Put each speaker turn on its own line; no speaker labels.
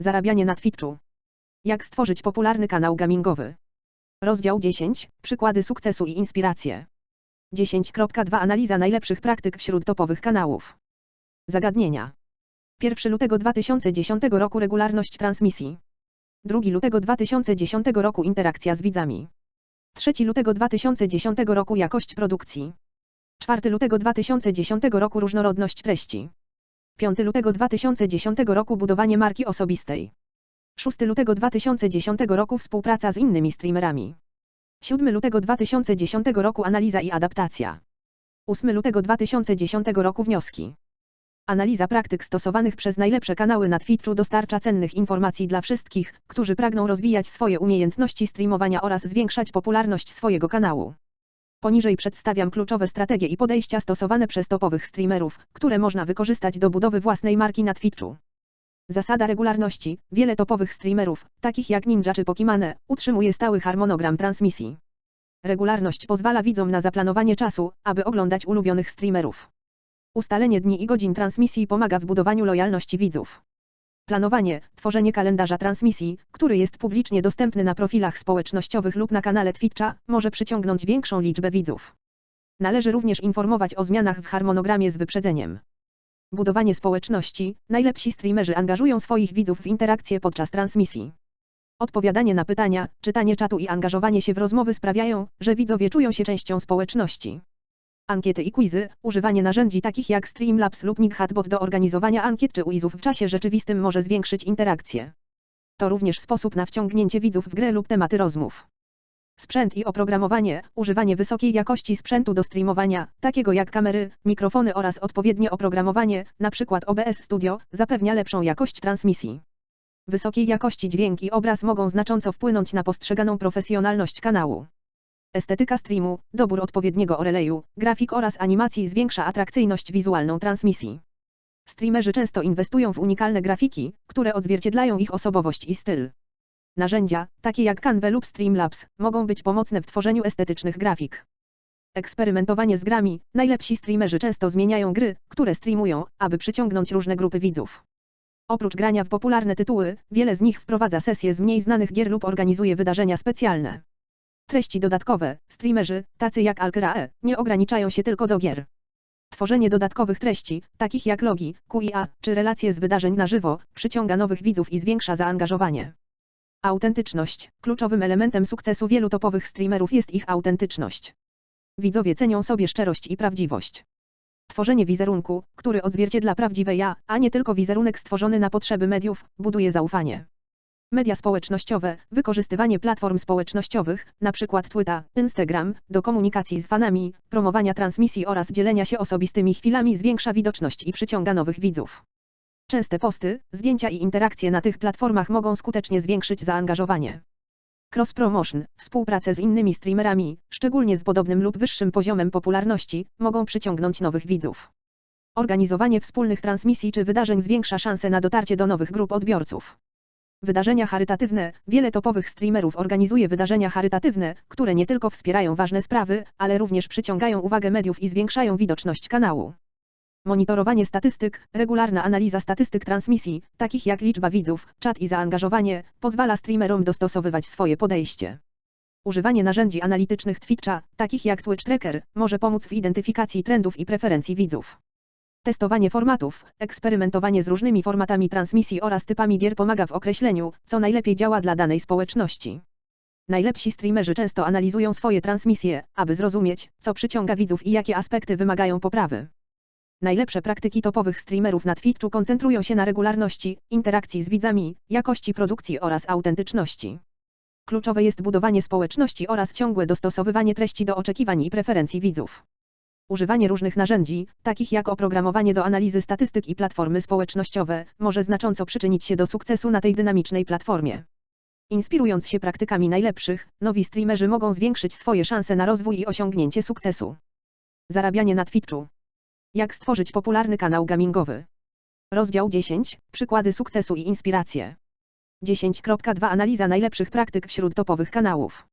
Zarabianie na Twitchu. Jak stworzyć popularny kanał gamingowy. Rozdział 10. Przykłady sukcesu i inspiracje. 10.2 Analiza najlepszych praktyk wśród topowych kanałów. Zagadnienia. 1 lutego 2010 roku regularność transmisji. 2 lutego 2010 roku interakcja z widzami. 3 lutego 2010 roku jakość produkcji. 4 lutego 2010 roku różnorodność treści. 5 lutego 2010 roku budowanie marki osobistej. 6 lutego 2010 roku współpraca z innymi streamerami. 7 lutego 2010 roku analiza i adaptacja. 8 lutego 2010 roku wnioski. Analiza praktyk stosowanych przez najlepsze kanały na Twitchu dostarcza cennych informacji dla wszystkich, którzy pragną rozwijać swoje umiejętności streamowania oraz zwiększać popularność swojego kanału. Poniżej przedstawiam kluczowe strategie i podejścia stosowane przez topowych streamerów, które można wykorzystać do budowy własnej marki na Twitchu. Zasada regularności. Wiele topowych streamerów, takich jak Ninja czy Pokimane, utrzymuje stały harmonogram transmisji. Regularność pozwala widzom na zaplanowanie czasu, aby oglądać ulubionych streamerów. Ustalenie dni i godzin transmisji pomaga w budowaniu lojalności widzów. Planowanie, tworzenie kalendarza transmisji, który jest publicznie dostępny na profilach społecznościowych lub na kanale Twitcha, może przyciągnąć większą liczbę widzów. Należy również informować o zmianach w harmonogramie z wyprzedzeniem. Budowanie społeczności. Najlepsi streamerzy angażują swoich widzów w interakcje podczas transmisji. Odpowiadanie na pytania, czytanie czatu i angażowanie się w rozmowy sprawiają, że widzowie czują się częścią społeczności. Ankiety i quizy, używanie narzędzi takich jak Streamlabs lub NigHatBot do organizowania ankiet czy quizów w czasie rzeczywistym może zwiększyć interakcję. To również sposób na wciągnięcie widzów w grę lub tematy rozmów. Sprzęt i oprogramowanie, używanie wysokiej jakości sprzętu do streamowania, takiego jak kamery, mikrofony oraz odpowiednie oprogramowanie, np. OBS Studio, zapewnia lepszą jakość transmisji. Wysokiej jakości dźwięk i obraz mogą znacząco wpłynąć na postrzeganą profesjonalność kanału. Estetyka streamu, dobór odpowiedniego oreleju, grafik oraz animacji zwiększa atrakcyjność wizualną transmisji. Streamerzy często inwestują w unikalne grafiki, które odzwierciedlają ich osobowość i styl. Narzędzia, takie jak Canva lub Streamlabs, mogą być pomocne w tworzeniu estetycznych grafik. Eksperymentowanie z grami. Najlepsi streamerzy często zmieniają gry, które streamują, aby przyciągnąć różne grupy widzów. Oprócz grania w popularne tytuły, wiele z nich wprowadza sesje z mniej znanych gier lub organizuje wydarzenia specjalne. Treści dodatkowe. Streamerzy, tacy jak Alkrae, nie ograniczają się tylko do gier. Tworzenie dodatkowych treści, takich jak logi, QIA, czy relacje z wydarzeń na żywo, przyciąga nowych widzów i zwiększa zaangażowanie. Autentyczność. Kluczowym elementem sukcesu wielu topowych streamerów jest ich autentyczność. Widzowie cenią sobie szczerość i prawdziwość. Tworzenie wizerunku, który odzwierciedla prawdziwe ja, a nie tylko wizerunek stworzony na potrzeby mediów, buduje zaufanie. Media społecznościowe, wykorzystywanie platform społecznościowych, np. Twitter, Instagram, do komunikacji z fanami, promowania transmisji oraz dzielenia się osobistymi chwilami zwiększa widoczność i przyciąga nowych widzów. Częste posty, zdjęcia i interakcje na tych platformach mogą skutecznie zwiększyć zaangażowanie. Cross promotion, współpracę z innymi streamerami, szczególnie z podobnym lub wyższym poziomem popularności, mogą przyciągnąć nowych widzów. Organizowanie wspólnych transmisji czy wydarzeń zwiększa szanse na dotarcie do nowych grup odbiorców. Wydarzenia charytatywne. Wiele topowych streamerów organizuje wydarzenia charytatywne, które nie tylko wspierają ważne sprawy, ale również przyciągają uwagę mediów i zwiększają widoczność kanału. Monitorowanie statystyk, regularna analiza statystyk transmisji, takich jak liczba widzów, czat i zaangażowanie, pozwala streamerom dostosowywać swoje podejście. Używanie narzędzi analitycznych Twitcha, takich jak Twitch Tracker, może pomóc w identyfikacji trendów i preferencji widzów. Testowanie formatów, eksperymentowanie z różnymi formatami transmisji oraz typami gier pomaga w określeniu, co najlepiej działa dla danej społeczności. Najlepsi streamerzy często analizują swoje transmisje, aby zrozumieć, co przyciąga widzów i jakie aspekty wymagają poprawy. Najlepsze praktyki topowych streamerów na Twitchu koncentrują się na regularności, interakcji z widzami, jakości produkcji oraz autentyczności. Kluczowe jest budowanie społeczności oraz ciągłe dostosowywanie treści do oczekiwań i preferencji widzów. Używanie różnych narzędzi, takich jak oprogramowanie do analizy statystyk i platformy społecznościowe, może znacząco przyczynić się do sukcesu na tej dynamicznej platformie. Inspirując się praktykami najlepszych, nowi streamerzy mogą zwiększyć swoje szanse na rozwój i osiągnięcie sukcesu. Zarabianie na Twitchu. Jak stworzyć popularny kanał gamingowy? Rozdział 10. Przykłady sukcesu i inspiracje. 10.2 Analiza najlepszych praktyk wśród topowych kanałów.